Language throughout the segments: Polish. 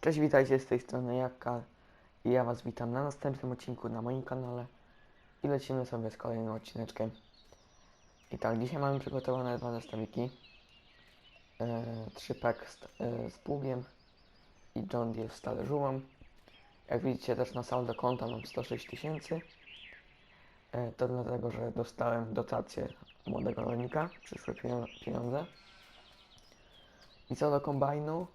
Cześć, witajcie z tej strony Jaka i ja Was witam na następnym odcinku na moim kanale i lecimy sobie z kolejnym odcineczkiem. I tak, dzisiaj mamy przygotowane dwa zestawiki. E, trzy pack z, e, z pługiem i John Deere z talerzumą. Jak widzicie też na saldo konta mam 106 tysięcy. E, to dlatego, że dostałem dotację młodego rolnika, przyszłe pienio- pieniądze. I co do kombajnu,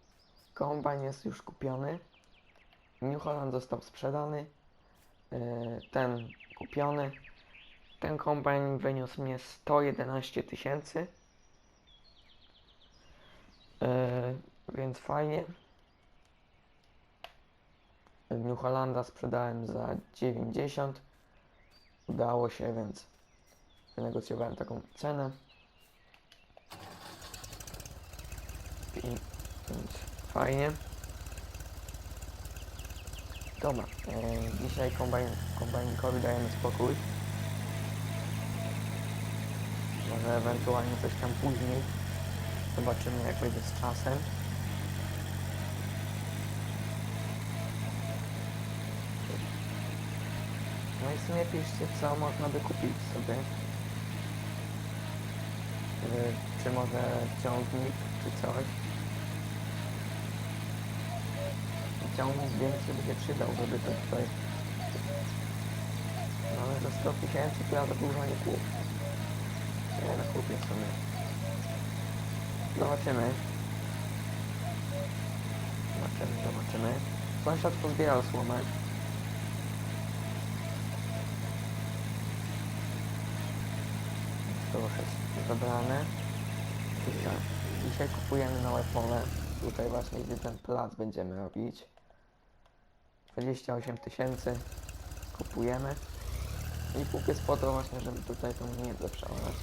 Kombajn jest już kupiony. New Holland został sprzedany. Yy, Ten kupiony. Ten kombajn wyniósł mnie 111 tysięcy. Yy, Więc fajnie. New Hollanda sprzedałem za 90. Udało się, więc wynegocjowałem taką cenę. I więc fajnie. Dobra, e, dzisiaj kombajn, kombajnikowi dajemy spokój. Może ewentualnie coś tam później. Zobaczymy jak będzie z czasem. No i w sumie piszcie co można by kupić sobie. E, Czy może ciągnik, czy coś. Większy by się przydał, żeby to tutaj... No ale za 100 tysięcy to ja za dużo nie kupię. Nie, no kupię sobie. Zobaczymy. Zobaczymy, zobaczymy. Sąsiad pozbierał słomę. To już jest zabrane. Dzisiaj, dzisiaj kupujemy nowe pole. Tutaj właśnie gdzie ten plac będziemy robić. 28 tysięcy kupujemy i kupię po to właśnie, żeby tutaj tą miedzę przełamać.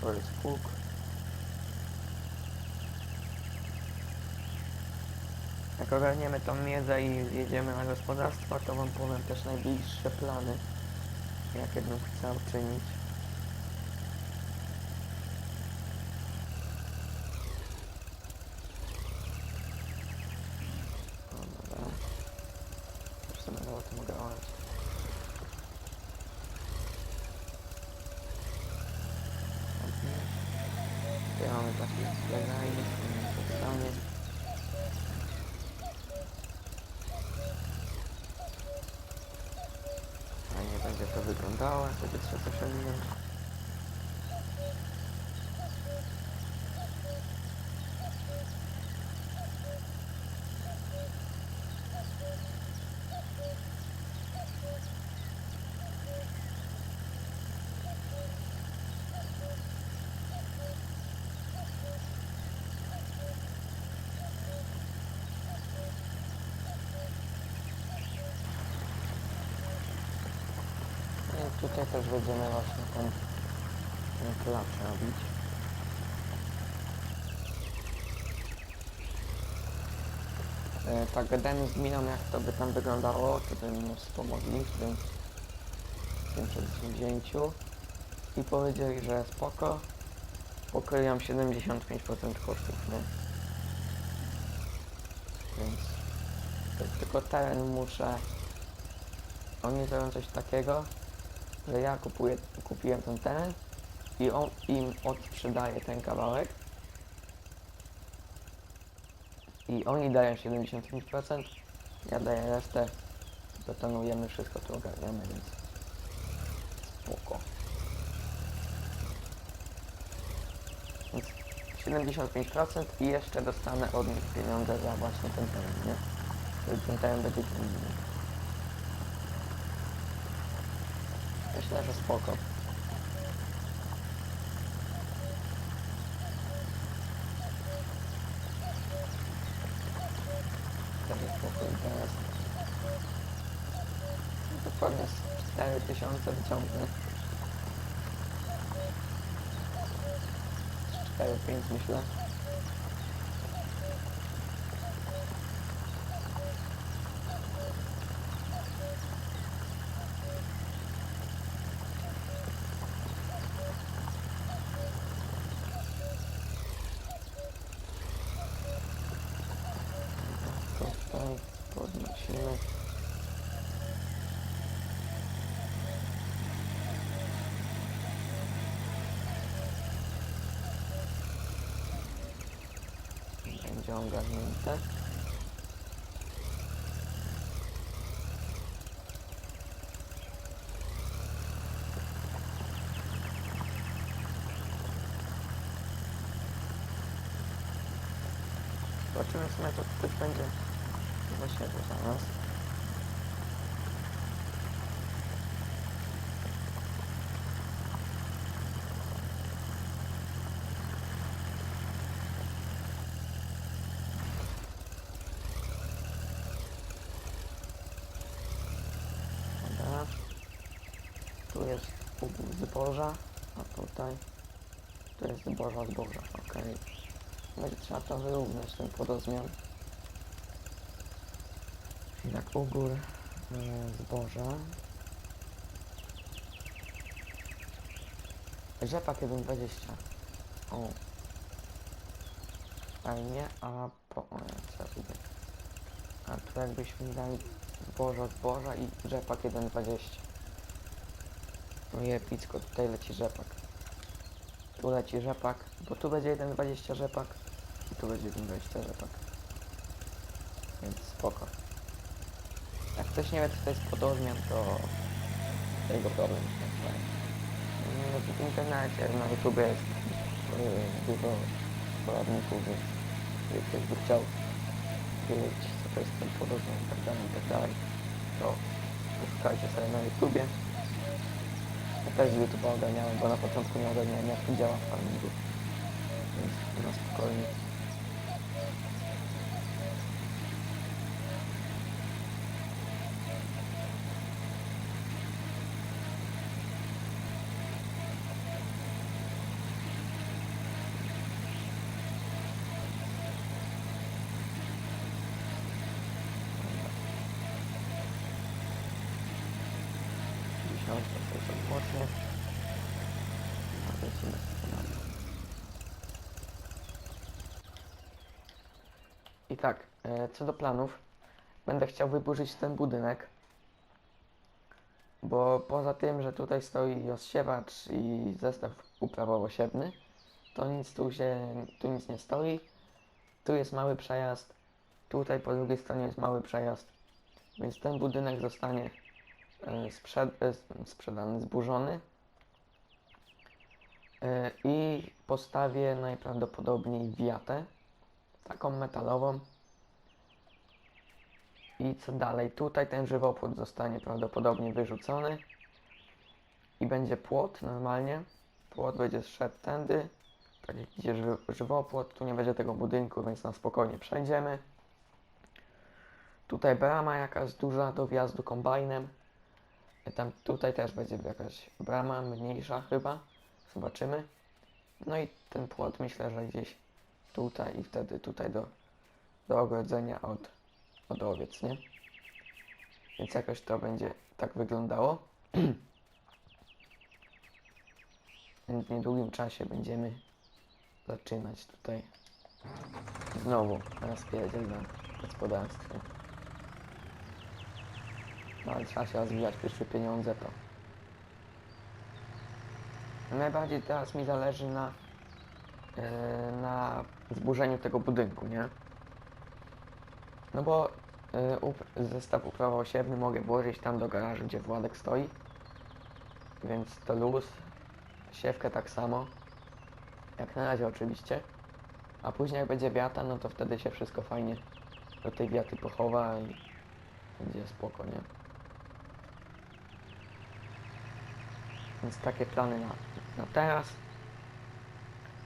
To jest pług. Jak ogarniemy tą miedzę i jedziemy na gospodarstwo, to wam powiem też najbliższe plany jakie bym chciał czynić. O, dobra. Już sobie będę o tym grać. Tutaj mamy taki zbiegajnik, podstawnie. Fajnie będzie to wyglądało, jak będzie trzeba osiągnąć. I tutaj też będziemy właśnie ten, ten plac robić. E, tak, gadałem z miną jak to by tam wyglądało, by mi wspomogli w tym, w tym przedsięwzięciu i powiedzieli, że spoko, pokryją 75% kosztów, nie? Więc tylko teren muszę oni zrobią coś takiego, że ja kupuję, kupiłem ten teren i on im odsprzedaje ten kawałek i oni dają 75%, ja daję resztę, betonujemy wszystko, to ogarniamy, więc spoko. Więc 75% i jeszcze dostanę od nich pieniądze za właśnie ten teren, nie? Ten teren będzie inny. Myślę, że spoko. Pewnie z 4000 wyciągnę. 4-5 myślę. silnik. Będzie on garnięte. Zobaczymy, co na to będzie zasiadł za. Tu jest ubór zboża, a tutaj tu jest zboża, zboża, okej. Będzie trzeba to wyrównać, ten podozmian. Jak ugór e, zboża. Rzepak 1,20. O. Fajnie, a po... O, ja tutaj? A tu jakbyśmy dali zboża, zboża i rzepak 1,20. No i epicko, tutaj leci rzepak. Tu leci rzepak, bo tu będzie 1,20 rzepak i tu będzie 1,20 rzepak. Więc spoko. Ktoś nie wie co to jest podozmian, to jego problem. No, w internecie, na YouTube jest yy, dużo poradników, więc jeżeli ktoś by chciał wiedzieć co to jest ten podozmian i tak dalej, i tak dalej, to poszukajcie sobie na YouTubie. Ja też z YouTube'a ogarniałem, bo na początku nie ogarniałem jak to działa w farmingu. Więc na spokojnie. Dziesiątka to jest odmocnie. A lecimy z tematu. I tak, e, co do planów, będę chciał wyburzyć ten budynek. Bo poza tym, że tutaj stoi rozsiewacz i zestaw uprawowo-siewny, to nic tu się, tu nic nie stoi. Tu jest mały przejazd, tutaj po drugiej stronie jest mały przejazd, więc ten budynek zostanie e, sprzed, e, sprzedany, zburzony. E, I postawię najprawdopodobniej wiatę, taką metalową. I co dalej? Tutaj ten żywopłot zostanie prawdopodobnie wyrzucony i będzie płot normalnie. Płot będzie szedł tędy, tak jak idzie żywopłot. Tu nie będzie tego budynku, więc na spokojnie przejdziemy. Tutaj brama jakaś duża do wjazdu kombajnem. Tam tutaj też będzie jakaś brama, mniejsza chyba. Zobaczymy. No i ten płot myślę, że gdzieś tutaj i wtedy tutaj do, do ogrodzenia od, od owiec, nie? Więc jakoś to będzie tak wyglądało. W niedługim czasie będziemy zaczynać tutaj znowu rozpierdziel na gospodarstwie. No ale trzeba się rozwijać, pierwsze pieniądze to. Najbardziej teraz mi zależy na, yy, na zburzeniu tego budynku, nie? No bo up, zestaw uprawowo-siewny mogę włożyć tam do garażu, gdzie Władek stoi. Więc to luz. Siewkę tak samo. Jak na razie oczywiście. A później jak będzie wiata, no to wtedy się wszystko fajnie do tej wiaty pochowa i będzie spoko, nie? Więc takie plany na, na teraz.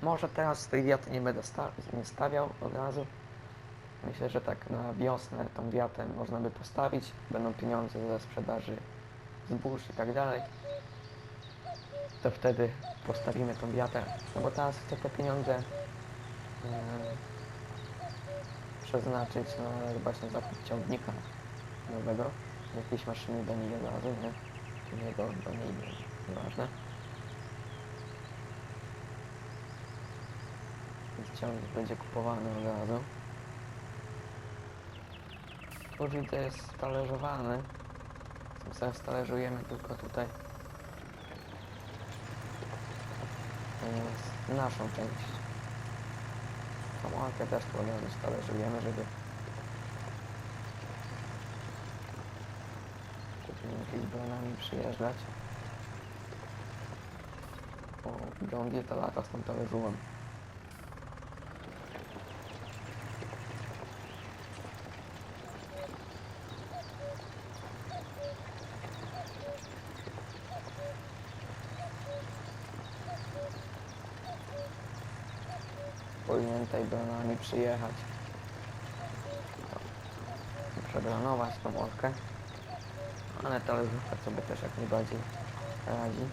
Może teraz tej wiaty nie będę sta nie stawiał od razu. Myślę, że tak na wiosnę tą wiatę można by postawić. Będą pieniądze ze sprzedaży zbóż i tak dalej. To wtedy postawimy tą wiatę. No bo teraz chcę te pieniądze yy, przeznaczyć na właśnie zakup ciągnika nowego. Jakiejś maszyny do niej od razu, nie? Czy nie do, do niej, nie- nieważne. Więc ciągnik będzie kupowany od razu. Tu widzę jest stależowany. Sobie stależujemy tylko tutaj. To naszą część. Komórkę też razu stależujemy, żeby jakimiś bronami przyjeżdżać. O, John Deere to lata z tą talerzówą. Powinien tutaj bronami przyjechać. Przebranować tą łąkę. Ale talerzówka sobie też jak najbardziej radzi.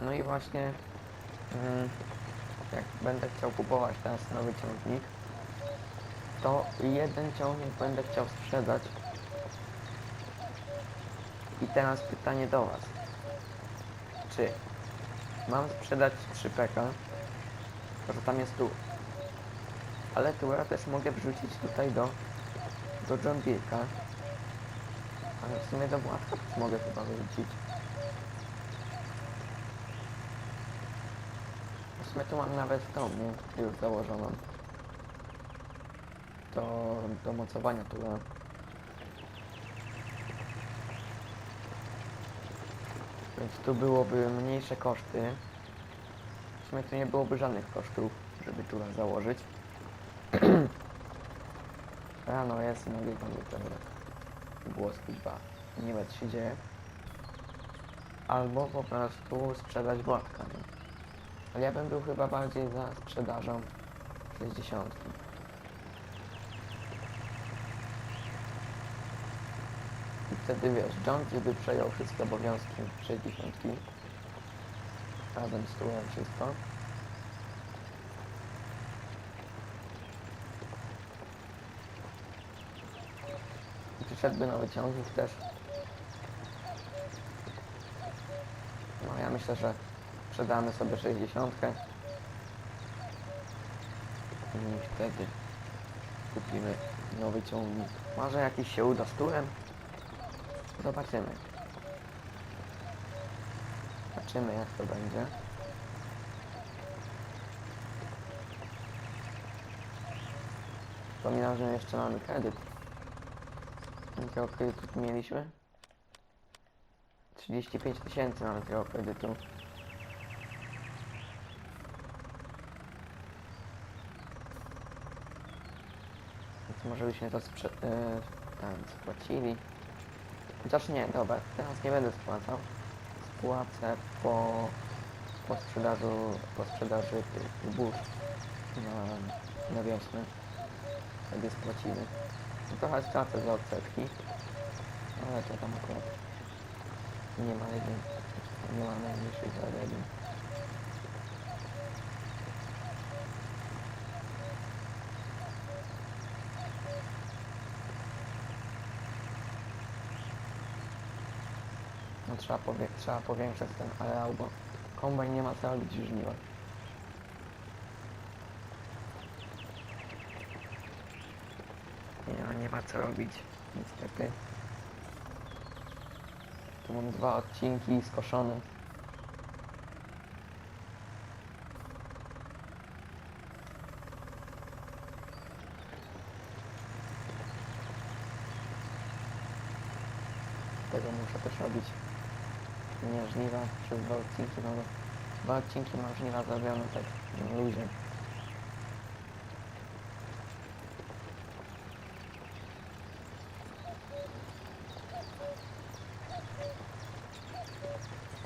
No i właśnie jak będę chciał kupować teraz nowy ciągnik, to jeden ciągnik będę chciał sprzedać. I teraz pytanie do Was. Czy mam sprzedać 3 PK? Że tam jest tu. Ale tu ja też mogę wrzucić tutaj do, do John Deere'ka. Ale w sumie do Władka też mogę chyba wrzucić. Sumie tu mam nawet tą? Już założoną. Do, do mocowania tu. Więc tu byłoby mniejsze koszty. W sumie tu nie byłoby żadnych kosztów, żeby tu założyć. Rano jest i nagrywam ten głoski dwa. Nie wiem co się dzieje. Albo po prostu sprzedać Władka, nie? Ale ja bym był chyba bardziej za sprzedażą 60. I wtedy wiesz, Deere by przejął wszystkie obowiązki 60. Razem z tyłem wszystko. I przyszedłby nowy ciągnik też. No ja myślę, że sprzedamy sobie 60 i wtedy kupimy nowy ciągnik. Może jakiś się uda z turem? Zobaczymy. Zobaczymy jak to będzie. Wspominam, że jeszcze mamy kredyt. Jakiego kredytu mieliśmy? 35 tysięcy mamy tego kredytu. Może byśmy to sprze- yy, tam spłacili. Chociaż nie, dobra, teraz nie będę spłacał. Spłacę po, po sprzedaży, po sprzedaży tych zbóż na, na wiosnę. Wtedy spłacimy. Trochę stracę za odsetki, ale to tam akurat nie ma jednej, nie ma najmniejszych zaległych. Trzeba, powie, trzeba powiększać ten areał, bo kombajn nie ma co robić w żniwach. Nie, nie ma co robić, niestety. Tu mam dwa odcinki skoszone. Tego muszę też robić nie żniwa przez dwa odcinki, no bo dwa odcinki mam żniwa zrobione tak luzie.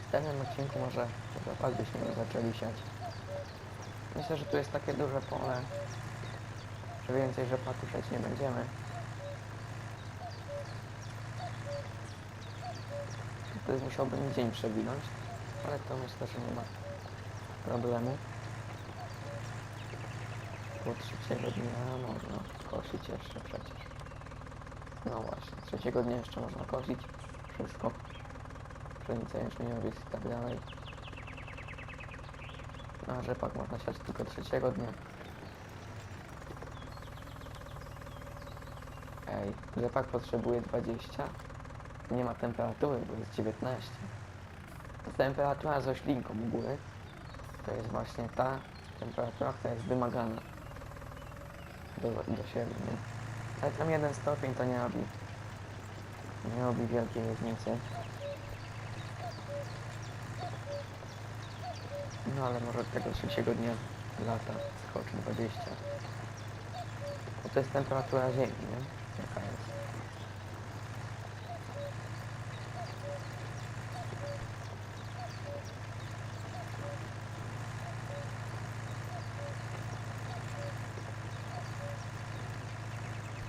W tym odcinku może zapal byśmy zaczęli siać. Myślę, że tu jest takie duże pole, że więcej rzepaku siać nie będziemy. Tutaj musiałbym dzień przewinąć, ale to myślę, że nie ma problemu. Po trzeciego dnia można kosić jeszcze przecież. No właśnie, trzeciego dnia jeszcze można kosić wszystko. Pszenica, jęczmieniowiec i tak dalej. A rzepak można siać tylko trzeciego dnia. Ej, rzepak potrzebuje 20. Nie ma temperatury, bo jest 19. Ta temperatura z roślinką u góry to jest właśnie ta temperatura, która jest wymagana do, do siebie, nie? Ale tam jeden stopień to nie robi nie robi wielkiej różnicy. No ale może tego trzeciego dnia lata skoczy 20. Bo to jest temperatura ziemi, nie? Jaka jest.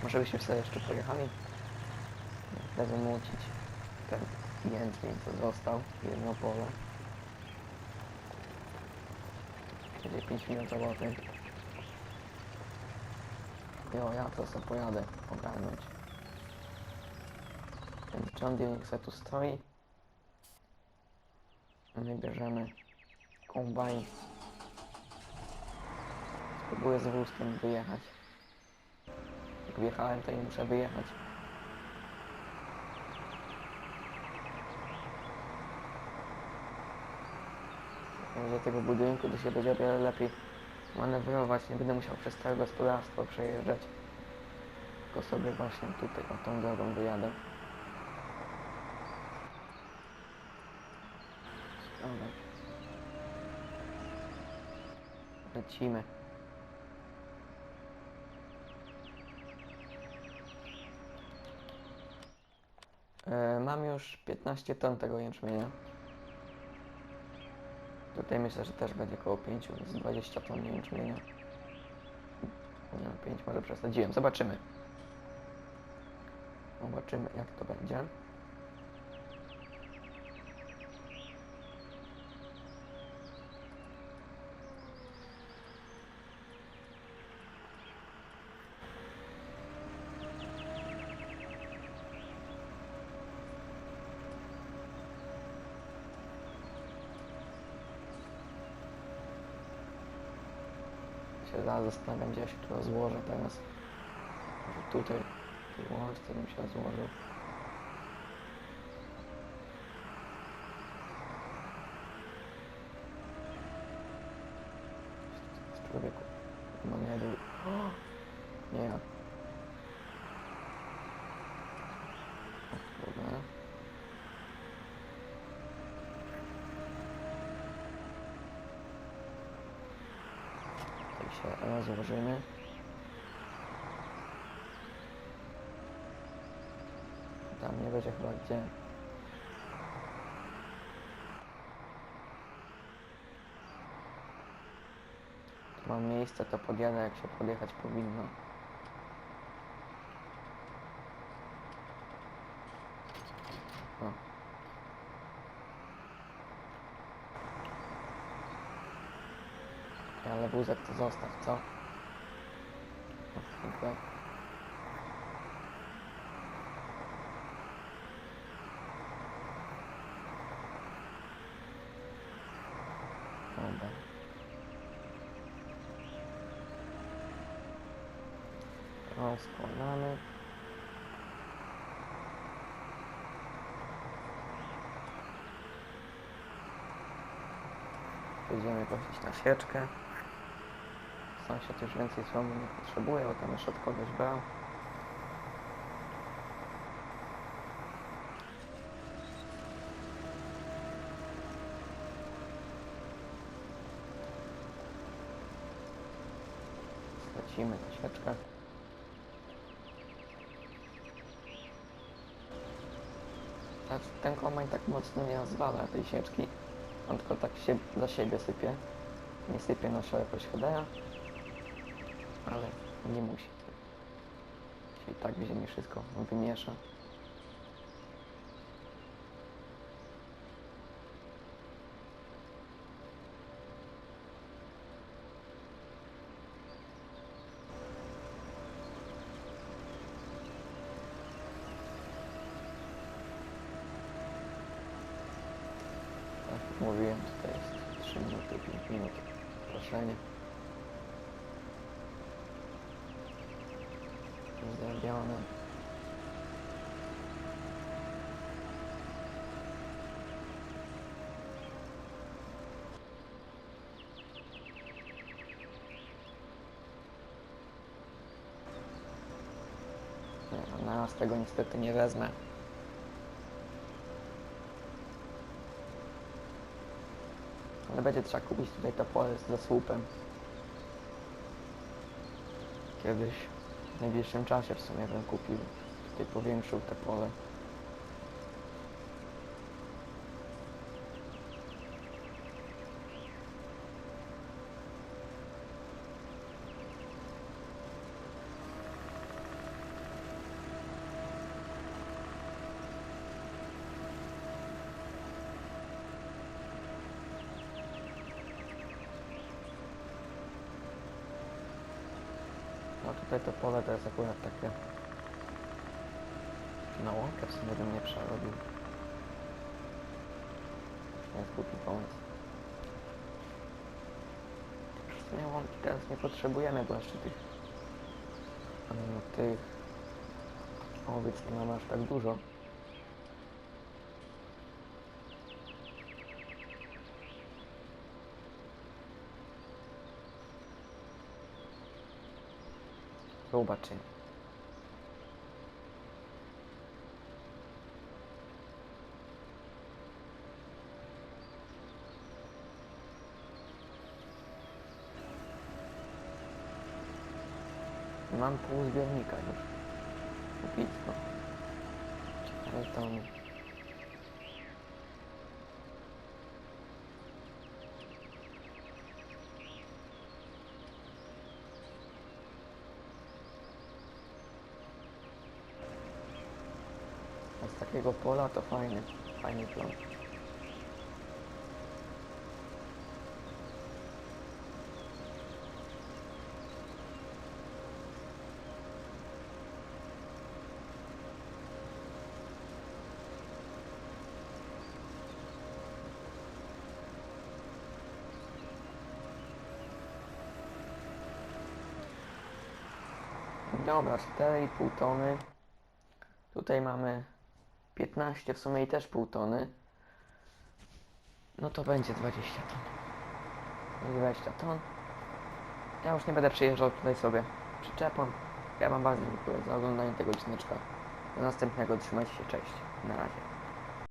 Może byśmy sobie jeszcze pojechali? Wymucić ten jęczmień, co został, jedno pole. Będzie 5 minut roboty. Jo, ja to sobie pojadę ogarnąć. Ten John Deere niech tu stoi. My bierzemy kombajn. Spróbuję z wózkiem wyjechać. Wjechałem, to nie muszę wyjechać. do tego budynku, to się będzie o wiele lepiej manewrować, nie będę musiał przez całe gospodarstwo przejeżdżać. Tylko sobie właśnie tutaj, o tą drogą wyjadę. Dobra. Lecimy. Już 15 ton tego jęczmienia. Tutaj myślę, że też będzie około 5, więc 20 ton jęczmienia. Nie, 5 może przesadziłem. Zobaczymy. Zobaczymy jak to będzie. Się zastanawiam, gdzie ja się tu rozłożę teraz. Tutaj, w łączce bym się rozłożył. Z człowieku. No nie był. Nie ja. O, Dobra. Tutaj się rozłożymy. Tam nie będzie chyba gdzie. Tu mam miejsce, to podjadę jak się podjechać powinno. O. Ale wózek to zostaw, co? Dziękuję. Dobra. Rozkładamy. Będziemy kosić na sieczkę. Sąsiad już więcej słomy nie potrzebuje, bo tam już od kogoś brał. Lecimy na sieczkę. Tak, ten kombajn tak mocno nie rozwala tej sieczki. On tylko tak się za siebie sypie. Nie sypie na szerokość headera. Ale nie musi. Czyli tak w ziemi wszystko wymiesza. Tak jak mówiłem, tutaj jest 3 minuty, 5 minut. Proszenie. Zrobione. Nie, na nas tego niestety nie wezmę. Ale będzie trzeba kupić tutaj to pole ze słupem. Kiedyś, w najbliższym czasie w sumie bym kupił. Tutaj powiększył te pole. Tutaj to pole to jest akurat takie... Na łąkę w sumie bym nie przerobił. To jest głupi pomysł. W sumie łąki teraz nie potrzebujemy, bo jeszcze tych... mm, tych... owiec nie mamy aż tak dużo. Zobaczymy. Mam pół zbiornika już. Takiego pola to fajny, fajny plon. Dobra, 4,5 tony. Tutaj mamy 15 w sumie i też pół tony. No to będzie 20 ton. 20 ton. Ja już nie będę przyjeżdżał tutaj sobie przyczepą. Ja Wam bardzo dziękuję za oglądanie tego odcineczka. Do następnego. Trzymajcie się. Cześć. Na razie.